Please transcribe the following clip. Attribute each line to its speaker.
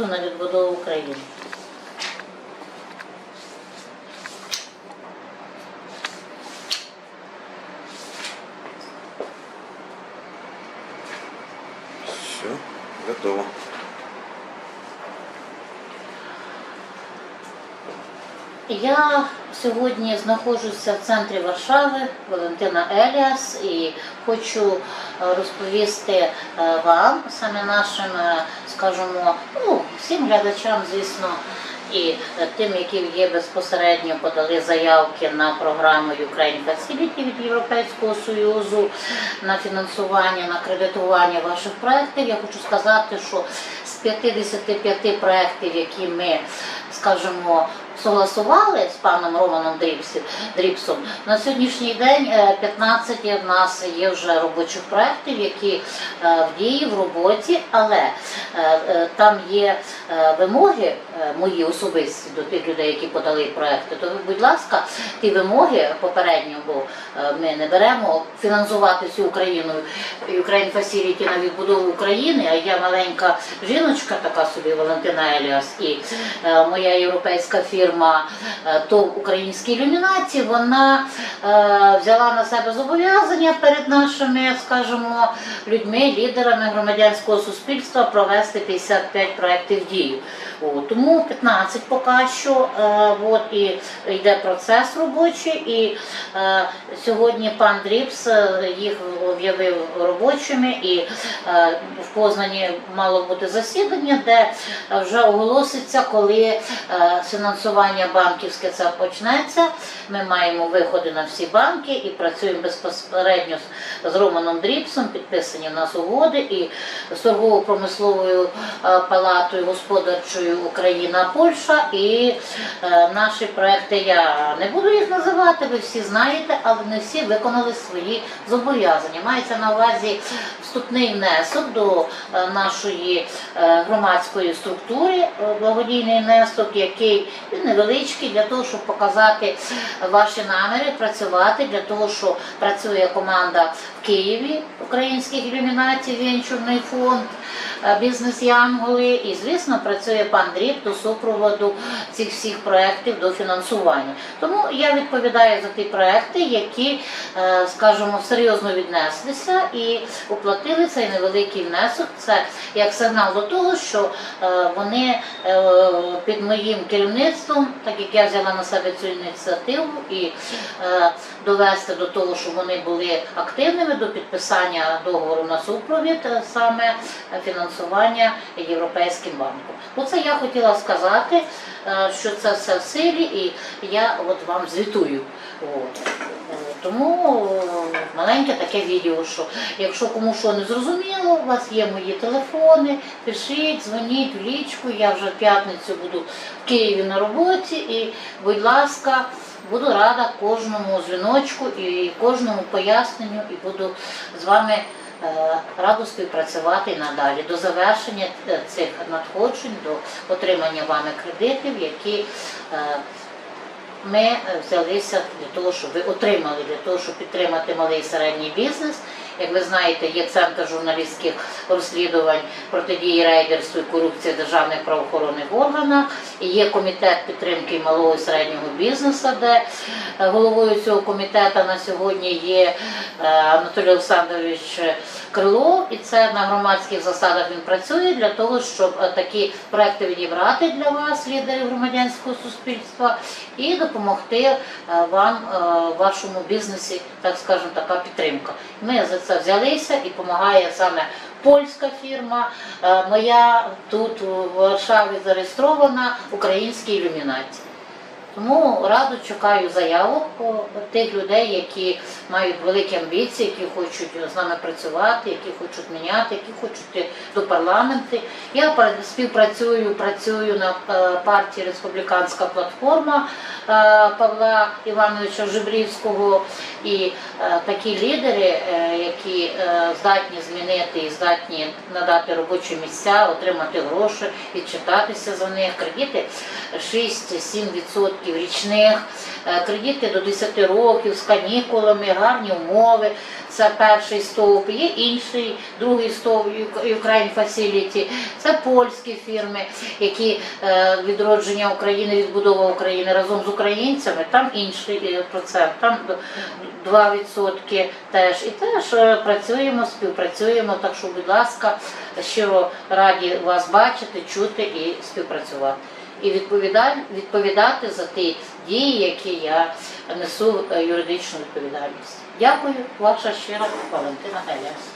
Speaker 1: на відбудову України.
Speaker 2: Все, готово.
Speaker 1: Я сьогодні знаходжуся в центрі Варшави, Валентина Еліас, і хочу е, розповісти е, вам, саме нашим, е, скажімо, ну, всім глядачам, звісно, і тим, які є безпосередньо подали заявки на програму Ukraine Facility від Європейського Союзу на фінансування, на кредитування ваших проєктів. Я хочу сказати, що з 55 проєктів, які ми, скажімо, согласували з паном Романом Дріпсом. На сьогоднішній день е, 15 в нас є вже робочих проєктів, які е, в дії, в роботі, але е, е, там є е, вимоги е, мої особисті до тих людей, які подали проекти. То, будь ласка, ті вимоги попередньо, бо е, ми не беремо фінансувати всю Україну Ukraine Facility на відбудову України, а я маленька жіночка, така собі Валентина Еліас, і е, моя європейська фірма е, ТОВ Українські ілюмінації, вона е, взяла на себе зобов'язання перед нашими, скажімо, людьми, лідерами громадянського суспільства провести 55 проєктів в О, тому 15 поки що, е, от, і йде процес робочий, і е, сьогодні пан Дріпс е, їх об'явив робочими, і в Познані мало бути засідання, де вже оголоситься, коли фінансування банківське це почнеться. Ми маємо виходи на всі банки і працюємо безпосередньо з- Романом Дріпсом, підписані в нас угоди і з торгово-промисловою палатою господарчою Україна, Польща і е, наші проекти. Я не буду їх називати, ви всі знаєте, але не всі виконали свої зобов'язання. Мається на увазі вступний внесок до е, нашої е, громадської структури, благодійний внесок, який невеличкий для того, щоб показати ваші наміри, працювати для того, що працює команда в Києві українських ілюмінацій, венчурний фонд, е, бізнес Янголи. І, звісно, працює пан Дріб до супроводу цих всіх проєктів до фінансування. Тому я відповідаю за ті проекти, які, е, скажімо, серйозно віднеслися і оплатили цей невеликий внесок. Це як сигнал до того, що е, вони е, під моїм керівництвом, так як я взяла на себе цю ініціативу і довести до того, щоб вони були активними до підписання договору на супровід, саме фінансування Європейським банком. Оце я хотіла сказати, е, що це все в силі, і я от вам звітую. От. Тому е, маленьке таке відео, що якщо кому що не зрозуміло, у вас є мої телефони, пишіть, дзвоніть в лічку, я вже в п'ятницю буду в Києві на роботі і, будь ласка, буду рада кожному дзвіночку і кожному поясненню, і буду з вами е, радо співпрацювати надалі до завершення е, цих надходжень, до отримання вами кредитів, які е, ми взялися для того, щоб ви отримали, для того, щоб підтримати малий і середній бізнес. Як ви знаєте, є центр журналістських розслідувань протидії рейдерству і корупції в державних правоохоронних органах. Є комітет підтримки малого і середнього бізнесу, де е, головою цього комітету на сьогодні є е, Анатолій Олександрович Крилов, і це на громадських засадах він працює для того, щоб е, такі проекти відібрати для вас, лідерів громадянського суспільства, і допомогти вам в вашому бізнесі, так скажемо, така підтримка. Ми за це взялися і допомагає саме польська фірма. Е, Моя тут у Варшаві зареєстрована українські ілюмінації. Тому радо чекаю заявок тих людей, які мають великі амбіції, які хочуть з нами працювати, які хочуть міняти, які хочуть до парламенту. Я співпрацюю, працюю на е, партії Республіканська платформа е, Павла Івановича Жибрівського. І е, такі лідери, які здатні змінити і здатні надати робочі місця, отримати гроші, відчитатися за них, кредити 6-7% 5% річних, е, кредити до 10 років з канікулами, гарні умови. Це перший стовп. Є інший, другий стовп Ukraine Facility. Це польські фірми, які е, відродження України, відбудова України разом з українцями. Там інший е, процент, там д- 2% теж. І теж працюємо, співпрацюємо. Так що, будь ласка, щиро раді вас бачити, чути і співпрацювати. І відповідати за ті дії, які я несу е, юридичну відповідальність. Дякую, ваша щира Валентина Еліас.